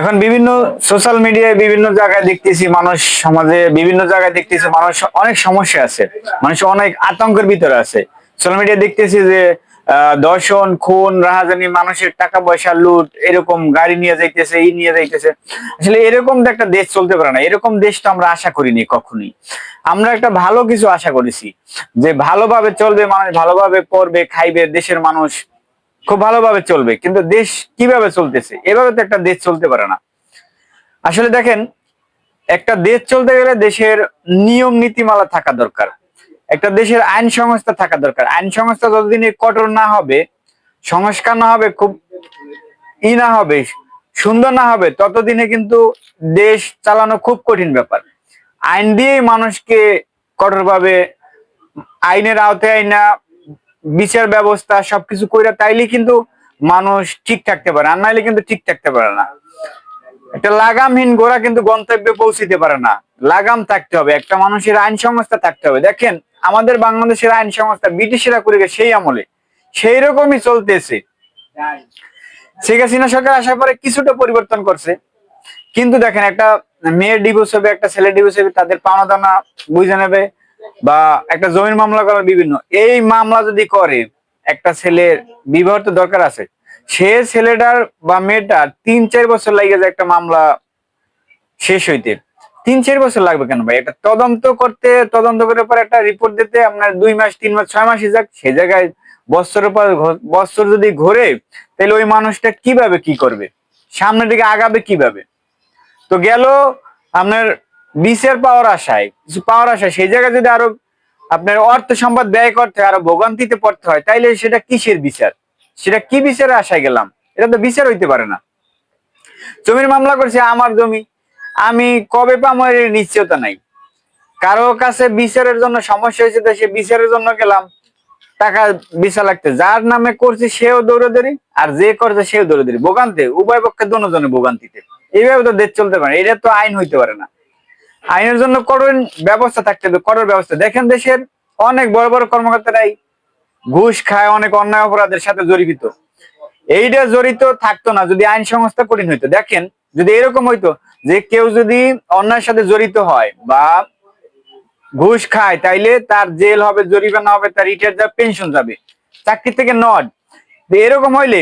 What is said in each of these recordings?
এখন বিভিন্ন সোশ্যাল মিডিয়ায় বিভিন্ন জায়গায় দেখতেছি মানুষ সমাজে, বিভিন্ন জায়গায় দেখতেছি মানুষ অনেক সমস্যা আছে। মানুষ অনেক আতঙ্কের ভিতরে আছে। সোশ্যাল মিডিয়া দেখতেছি যে দর্শন, খুন, রাহাজানি, মানুষের টাকা পয়সা, লুট, এরকম গাড়ি নিয়ে যাইতেছে এই নিয়ে যাইতেছে। আসলে এরকম তো একটা দেশ চলতে পারে না। এরকম দেশ তো আমরা আশা করিনি কখনোই। আমরা একটা ভালো কিছু আশা করেছি। যে ভালোভাবে চলবে, মানুষ ভালোভাবে পড়বে, খাইবে, দেশের মানুষ খুব ভালোভাবে চলবে। কিন্তু দেশ কীভাবে চলতেছে? এভাবে তো একটা দেশ চলতে পারে না। আসলে দেখেন, একটা দেশ চলতে গেলে দেশের নিয়ম, নীতিমালা থাকা দরকার। একটা দেশের আইন সংস্থা থাকা দরকার। আইন সংস্থা যতদিন কঠোর না হবে, সংস্কার না হবে, খুব ই না হবে, সুন্দর না হবে, ততদিনে কিন্তু দেশ চালানো খুব কঠিন ব্যাপার। আইন দিয়েই মানুষকে কঠোরভাবে আইনের আওতায় আইনা বিচার ব্যবস্থা সবকিছু কইরা তাইলে কিন্তু মানুষ ঠিক থাকতে পারে, আর নাইলে কিন্তু ঠিক থাকতে পারে না। একটা লাগামহীন গোড়া কিন্তু গন্তব্যে পৌঁছিতে পারে না। লাগাম থাকতে হবে, একটা মানুষের আইন সংস্থা থাকতে হবে। দেখেন, আমাদের বাংলাদেশের আইন সংস্থা ব্রিটিশরা করে গেছে সেই আমলে। সেই রকমই চলতেছে। শেখ হাসিনা সরকার আসার পরে কিছুটা পরিবর্তন করছে। কিন্তু দেখেন, একটা মেয়ের ডিভোর্স হবে, একটা ছেলের ডিভোর্স হবে, তাদের পাওনা দানা বুঝে নেবে। বা একটা জমির মামলা করা বিভিন্ন, এই মামলা যদি করে, একটা ছেলের বিবাহ তো দরকার আছে, সে ছেলেটার বা মেয়েটার তিন চার বছর লাগে যায় একটা মামলা শেষ হইতে, তিন চার বছর লাগবে কেন ভাই? একটা তদন্ত করতে, তদন্ত করে পর একটা রিপোর্ট দিতে, আপনার দুই মাস, তিন মাস, ছয় মাসই যাক, সে জায়গায় বছরের পর বছর যদি ঘোরে, তাহলে ওই মানুষটা কীভাবে কি করবে? সামনের দিকে আগাবে কীভাবে? তো গেল আপনার বিচার পাওয়ার আশায়, কিছু পাওয়ার আশায়, সেই জায়গায় যদি আরও আপনার অর্থ সম্পদ ব্যয় করতে আরও ভোগান্তিতে পড়তে হয়, তাইলে সেটা কিসের বিচার? সেটা কি বিচারে আশায় গেলাম? এটা তো বিচার হইতে পারে না। জমির মামলা করছে আমার জমি, আমি কবে পাবো এর নিশ্চয়তা নাই। কারও কাছে বিচারের জন্য সমস্যা হয়েছে তো সে বিচারের জন্য গেলাম। টাকা বিচার লাগতে, যার নামে করছে সেও দৌড়ে দৌড়াদৌড়ি, আর যে করছে সেও দৌড়াদৌড়ি। ভোগান্তি, উভয় পক্ষে দুজনে ভোগান্তিতে। এইভাবে তো দেশ চলতে পারে এটা তো আইন হইতে পারে না। আইনের জন্য কঠোর ব্যবস্থা থাকতে হবে, কঠোর ব্যবস্থা। দেখেন দেশের অনেক বড় বড় কর্মকর্তারাই ঘুষ খায়, অনেক অন্যায় অপরাধের সাথে জড়িত। এইটা জড়িত থাকতো না, যদি আইন সংস্থা কঠিন হইতো। দেখেন, যদি এরকম হইতো যে কেউ যদি অন্যায়ের সাথে জড়িত হয় বা ঘুষ খায়, তাইলে তার জেল হবে, জরিমানা হবে, তার রিটায়ার যাবে, পেনশন যাবে, চাকরি থেকে নট। এরকম হইলে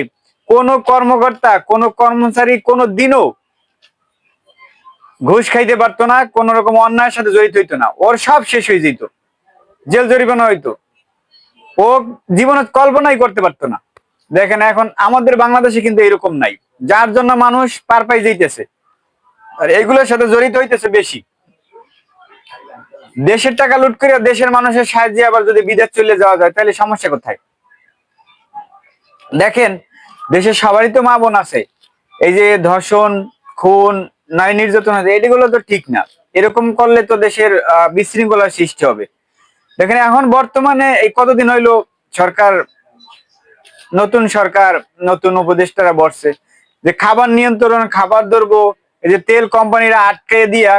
কোন কর্মকর্তা, কোন কর্মচারী কোনো দিনও ঘুষ খাইতে পারতো না, কোন রকম অন্যায়ের সাথে জড়িত হইতো না। ওর সব শেষ হয়ে যেত। জেল জরিমানা হইতো। ও জীবনে কল্পনাই করতে পারতো না। দেখেন, এখন আমাদের বাংলাদেশে কিন্তু এরকম নাই। যার জন্য মানুষ পার পাই যাইতেছে। আর এগুলোর সাথে জড়িত হইতেছে বেশি। দেশের টাকা লুট করে দেশের মানুষের সাহায্যে আবার যদি বিদেশ চলে যাওয়া যায়, তাহলে সমস্যা কোথায়? দেখেন, দেশের সবারই তো মা বোন আছে। এই যে ধর্ষণ, খুন নারী নির্যাতন আছে, এগুলো তো ঠিক না। এরকম করলে তো দেশের বিশৃঙ্খলার সৃষ্টি হবে। দেখেন, এখন বর্তমানে এই কতদিন হইল সরকার, নতুন সরকার, নতুন উপদেষ্টারা বসছে, যে খাবার নিয়ন্ত্রণ, খাবার দ্রব্য, এই যে তেল কোম্পানিরা আটকে দিয়া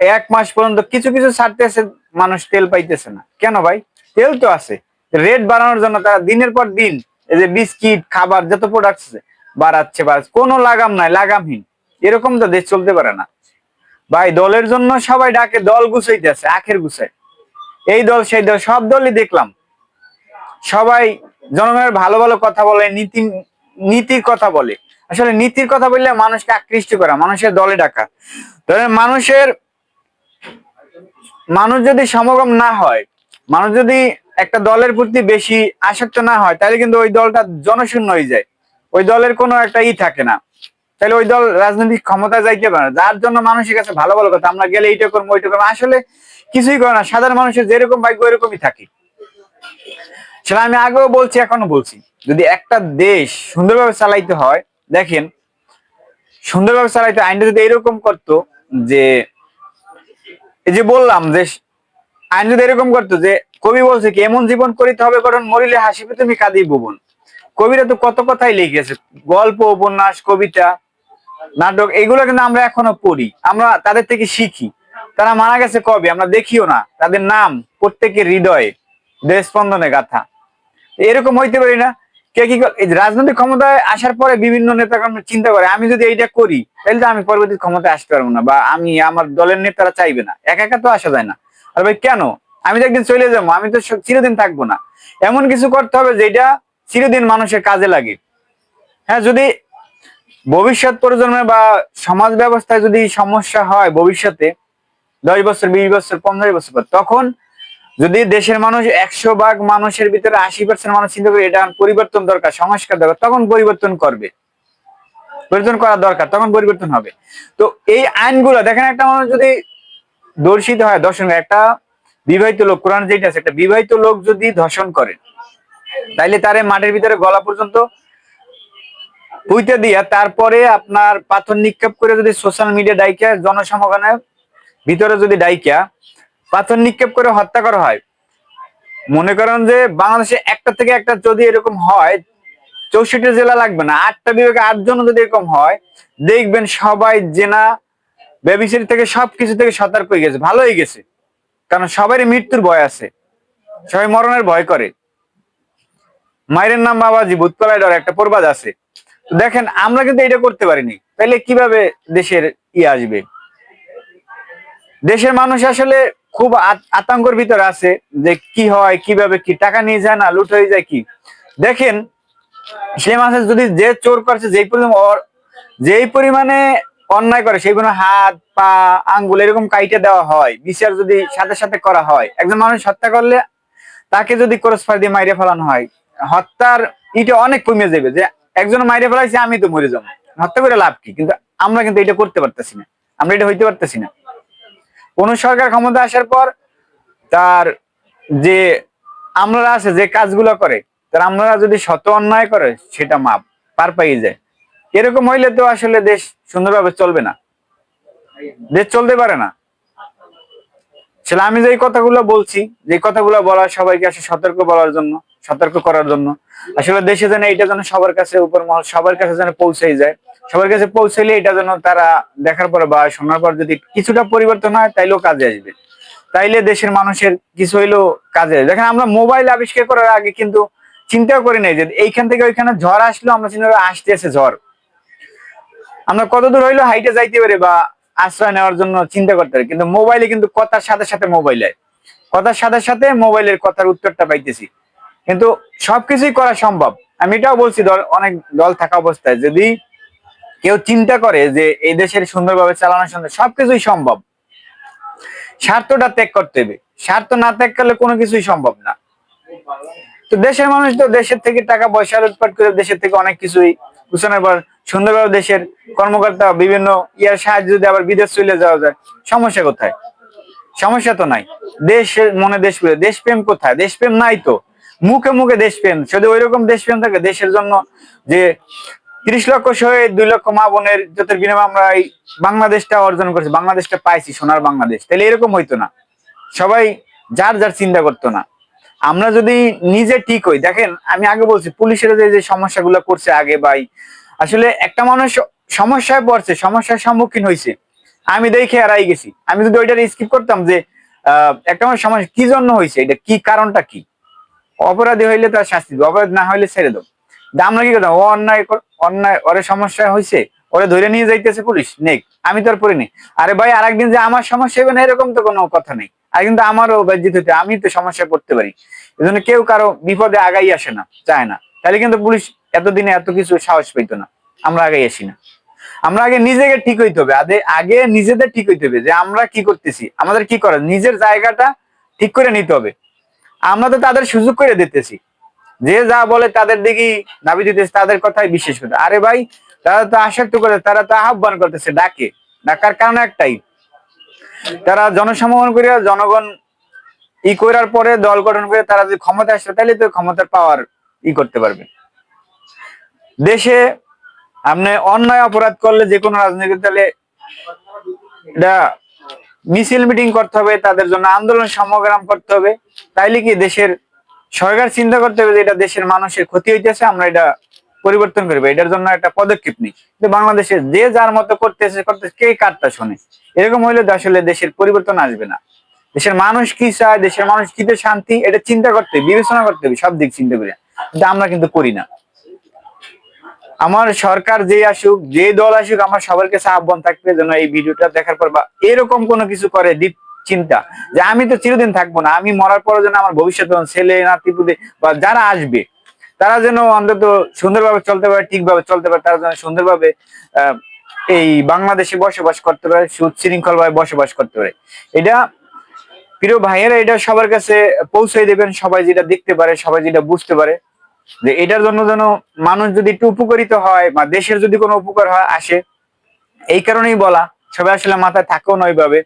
এক মাস পর্যন্ত কিছু কিছু ছাড়তেছে, মানুষ তেল পাইতেছে না। কেন ভাই? তেল তো আছে। রেট বাড়ানোর জন্য তারা দিনের পর দিন এই যে বিস্কিট, খাবার, যত প্রোডাক্ট আছে, বাড়াচ্ছে বাড়াচ্ছে। কোনো লাগাম নাই, লাগামহীন। এরকম তো দেশ চলতে পারে না। ভাই, দলের জন্য সবাই ডাকে, দল গুছাইতেছে, আখের গুছাই এই দল, সেই দল, সব দলই দেখলাম। সবাই জনগণের ভালো ভালো কথা বলে, নীতি, নীতির কথা বলে। আসলে নীতির কথা বললে মানুষকে আকৃষ্ট করা, মানুষের দলে ডাকা। ধরেন মানুষের, মানুষ যদি সমাগম না হয়, মানুষ যদি একটা দলের প্রতি বেশি আসক্ত না হয়, তাহলে কিন্তু ওই দলটা জনশূন্য হয়ে যায়। ওই দলের কোনো একটা ই থাকে না। তাহলে ওই দল রাজনৈতিক ক্ষমতা যাইতে পারে। যার জন্য মানুষের কাছে ভালো ভালো কথা, আমরা গেলে এইটা করব, ওইটা করব। আসলে কিছুই করে না, সাধারণ মানুষের যেরকম ভাগ্য এরকমই থাকে। সেটা আমি আগেও বলছি এখনও বলছি। যদি একটা দেশ সুন্দরভাবে চালাইতে হয়, দেখেন, সুন্দরভাবে চালাইতে, আইনটা যদি এরকম করতো যে, এই যে বললাম যে, আইন যদি এরকম করতো যে, কবি বলছে কি, এমন জীবন করিতে হবে কারণ মরিলে হাসিবে তুমি কাঁদি ভুবন কবিরা তো কত কথাই লিখেছে, গল্প, উপন্যাস, কবিতা। নাটক, এগুলো কিন্তু আমরা এখনও পড়ি। আমরা তাদের থেকে শিখি। তারা মারা গেছে কবে? আমরা দেখিও না। তাদের নাম, প্রত্যেকের হৃদয়ে দেশ স্পন্দনে গাথা। এরকম হইতে পারি না। কে কি রাজনৈতিক ক্ষমতায় আসার পরে বিভিন্ন নেতাকর্ম চিন্তা করে, আমি যদি এইটা করি, তাহলে তো আমি পরবর্তী ক্ষমতায় আসতে পারব না, বা আমি আমার দলের নেতারা চাইবে না। একা একা তো আসা যায় না। আর ভাই, কেন? আমি তো একদিন চলে যাব, আমি তো চিরদিন থাকব না। এমন কিছু করতে হবে যেটা চিরদিন মানুষের কাজে লাগে। হ্যাঁ যদি ভবিষ্যৎ প্রজন্মে বা সমাজ ব্যবস্থায় যদি সমস্যা হয় ভবিষ্যতে, দশ বছর, বিশ বছর, পনেরো বছর পর, তখন যদি দেশের মানুষ একশো ভাগ মানুষের ভিতরে আশি পার্সেন্ট মানুষ চিন্তা করে এটা পরিবর্তন দরকার, সংস্কার দরকার, তখন পরিবর্তন করবে। পরিবর্তন করা দরকার, তখন পরিবর্তন হবে। তো এই আইনগুলো, দেখেন একটা মানুষ যদি দর্শিত হয়, দর্শন একটা বিবাহিত লোক, কোরআন যেটা আছে, একটা বিবাহিত লোক যদি ধর্ষণ করে, তাইলে তারে মাটির ভিতরে গলা পর্যন্ত পুইতে দিয়া তারপরে আপনার পাথর নিক্ষেপ করে যদি সোশ্যাল মিডিয়া ডাইকা জনসমাগমের ভিতরে যদি ডাইকা, পাথর নিক্ষেপ করে হত্যা করা হয়। মনে করেন যে বাংলাদেশে একটা থেকে একটা যদি এরকম হয়, চৌষট্টি জেলা লাগবে না, আটটা বিভাগে আটজন যদি এরকম হয়, দেখবেন সবাই জেনা ব্যবিচারি থেকে সবকিছু থেকে সতর্ক হয়ে গেছে, ভালো হয়ে গেছে। কারণ সবারই মৃত্যুর ভয় আছে, সবাই মরণের ভয় করে। মায়ের নাম বাবাজি, ভূতকলায় ডর, একটা প্রবাদ আছে। দেখেন, আমরা কিন্তু এটা করতে পারিনি। তাহলে কীভাবে দেশের ই আসবে? দেশের মানুষ আসলে খুব আত- আতঙ্কের ভিতরে আছে যে কি হয়, কীভাবে কি, টাকা নিয়ে যায় না, লুট হয়ে যায় কি? দেখেন সে মানুষ যদি যে চোর করছে, যেই পরিমাণ যেই পরিমাণে অন্যায় করে, সেই পরিমাণে হাত, পা, আঙ্গুল এরকম কাইটে দেওয়া হয়, বিচার যদি সাথে সাথে করা হয়, একজন মানুষ হত্যা করলে তাকে যদি ক্রস ফায়ার দিয়ে মাইরে ফেলানো হয়, হত্যার ইটা অনেক কমে যাবে যে একজন মাইরে ফেলাইছে, আমি তো মরে যাব। হত্যা করে লাভ কি? কিন্তু আমরা কিন্তু এটা করতে পারতেছি না। আমরা এটা হইতে পারতেছি না। কোন সরকার ক্ষমতা আসার পর তার যে আমরা আছে, যে কাজগুলো করে, তার আমরা যদি শত অন্যায় করে, সেটা মাপ, পার পাইয়ে যায়। এরকম হইলে তো আসলে দেশ সুন্দরভাবে চলবে না। দেশ চলতে পারে না। আসলে আমি যে কথাগুলো বলছি, যে কথাগুলো বলার সবাইকে আসলে সতর্ক বলার জন্য। সতর্ক করার জন্য। আসলে দেশে যেন এটা যেন সবার কাছে উপর মহল, সবার কাছে যেন পৌঁছেই যায়। সবার কাছে পৌঁছাইলে এটা যেন তারা দেখার পর বা শোনার পর যদি কিছুটা পরিবর্তন হয়, তাইলেও কাজে আসবে। তাইলে দেশের মানুষের কিছু হইলেও কাজে আসবে। দেখেন, আমরা মোবাইল আবিষ্কার করার আগে কিন্তু চিন্তাও করি নাই যে এইখান থেকে ওইখানে ঝড় আসলো, আমরা চিন্তা আসতে আছে ঝড়। আমরা কতদূর হইল হাইটে যাইতে পারি বা আশ্রয় নেওয়ার জন্য চিন্তা করতে পারি, কিন্তু মোবাইলে কিন্তু কথার সাথে সাথে মোবাইল কথার সাথে সাথে মোবাইলের কথার উত্তরটা পাইতেছি। কিন্তু সবকিছুই করা সম্ভব। আমি এটাও বলছি, দল, অনেক দল থাকা অবস্থায়, যদি কেউ চিন্তা করে যে এই দেশের সুন্দরভাবে চালানোর সঙ্গে সবকিছুই সম্ভব, স্বার্থটা ত্যাগ করতে হবে। স্বার্থ না ত্যাগ করলে কোনো কিছুই সম্ভব না। তো দেশের মানুষ তো দেশের থেকে টাকা পয়সা লুটপাট করে দেশের থেকে অনেক কিছুই ঘোষণার পর সুন্দরভাবে দেশের কর্মকর্তা বিভিন্ন ইয়ার সাহায্য যদি আবার বিদেশ চলে যাওয়া যায়, সমস্যা কোথায়? সমস্যা তো নাই। দেশের মনে দেশপ্রেম দেশপ্রেম কোথায়? দেশপ্রেম নাই তো। মুখে মুখে দেশপ্রেম যদি ওই রকম দেশপ্রেম থাকে, দেশের জন্য যে তিরিশ লক্ষ শহীদ, দুই লক্ষ মা বোনের যত বিনিময়ে আমরা এই বাংলাদেশটা অর্জন করেছি, বাংলাদেশটা পাইছি, সোনার বাংলাদেশ। তাহলে এরকম হইতো না। সবাই যার যার চিন্তা করতো না। আমরা যদি নিজে ঠিক হই, দেখেন, আমি আগে বলছি, পুলিশের যে যে সমস্যাগুলো করছে আগে ভাই, আসলে একটা মানুষ সমস্যায় পড়ছে, সমস্যার সম্মুখীন হয়েছে আমি দেখে এড়াই গেছি। আমি যদি ওইটার স্কিপ করতাম যে একটা মানুষ সমস্যা কি জন্য হয়েছে এটা কি কারণটা কি? অপরাধী হইলে তার শাস্তি দিবে, অপরাধ না হইলে ছেড়ে দেবো। আমরা কি করতাম? ও অন্যায় অন্যায়, ওরে সমস্যা হয়েছে ওরে ধরে নিয়ে যাইতেছে পুলিশ নেই আমি তোর পরে নেই আরে ভাই, আরেকদিন যে আমার সমস্যা হবে না, এরকম তো কোনো কথা নেই। আর কিন্তু আমারও বাজ্যিত হতে আমি তো সমস্যায় পড়তে পারি। এই জন্য কেউ কারও বিপদে আগাই আসে না, চায় না। তাহলে কিন্তু পুলিশ এতদিনে এত কিছু সাহস পাইতো না, আমরা আগাই আসি না। আমরা আগে নিজেকে ঠিক হইতে হবে আগে নিজেদের ঠিক হইতে হবে যে আমরা কি করতেছি, আমাদের কি করা নিজের জায়গাটা ঠিক করে নিতে হবে। আমরা তো তাদের সুযোগ করে দিতেছি। যে যা বলে তাদের দিকেই দাবি দিতেছে, তাদের কথাই বিশ্বাস করতে আরে ভাই, তারা তো আসক্ত করে, তারা তো আহ্বান করতেছে, ডাকে। ডাকার কারণ একটাই। তারা জনসমাগম করে জনগণ ই করার পরে দল গঠন করে তারা যদি ক্ষমতা আসে, তাহলে তো ক্ষমতার পাওয়ার ই করতে পারবে। দেশে আপনি অন্যায় অপরাধ করলে যে কোনো রাজনীতি তাহলে এটা মিছিল মিটিং করতে হবে, তাদের জন্য আন্দোলন সংগ্রাম করতে হবে। তাইলে কি দেশের সরকার চিন্তা করতে হবে যে এটা দেশের মানুষের ক্ষতি হইতেছে, আমরা এটা পরিবর্তন করব। এটার জন্য একটা পদক্ষেপ নিই। কিন্তু বাংলাদেশে যে যার মতো করতেছে করতেছে, কে কারটা শোনে। এরকম হইলে আসলে দেশের পরিবর্তন আসবে না। দেশের মানুষ কি চায়, দেশের মানুষ কিতে শান্তি, এটা চিন্তা করতে বিবেচনা করতে হবে, সব দিক চিন্তা করে। কিন্তু আমরা কিন্তু করি না। আমার সরকার যে আসুক যে দল আসুক, আমার সবার কাছে আহ্বান থাকবে যেন এই ভিডিওটা দেখার পর বা এরকম কোনো কিছু করে ডিপ চিন্তা। যে আমি তো চিরদিন থাকব না, আমি মরার পরে যেন আমার ভবিষ্যৎ ছেলে নাতিপুতি বা যারা আসবে, তারা যেন অন্তত সুন্দরভাবে চলতে পারে, ঠিকভাবে চলতে পারে, তারা যেন সুন্দরভাবে এই বাংলাদেশে বসবাস করতে পারে সুশৃঙ্খল ভাবে বসবাস করতে পারে। এটা প্রিয় ভাইয়েরা, এটা সবার কাছে পৌঁছে দেবেন, সবাই যেটা দেখতে পারে, সবাই যেটা বুঝতে পারে। যে এটার জন্য যেন মানুষ যদি একটু উপকারিত হয় বা দেশের যদি কোনো উপকার হয় আসে, এই কারণেই বলা, সবাই আসলে মাথায় থাকেও নয় ভাবে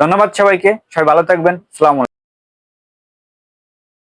ধন্যবাদ সবাইকে, সবাই ভালো থাকবেন, সালাম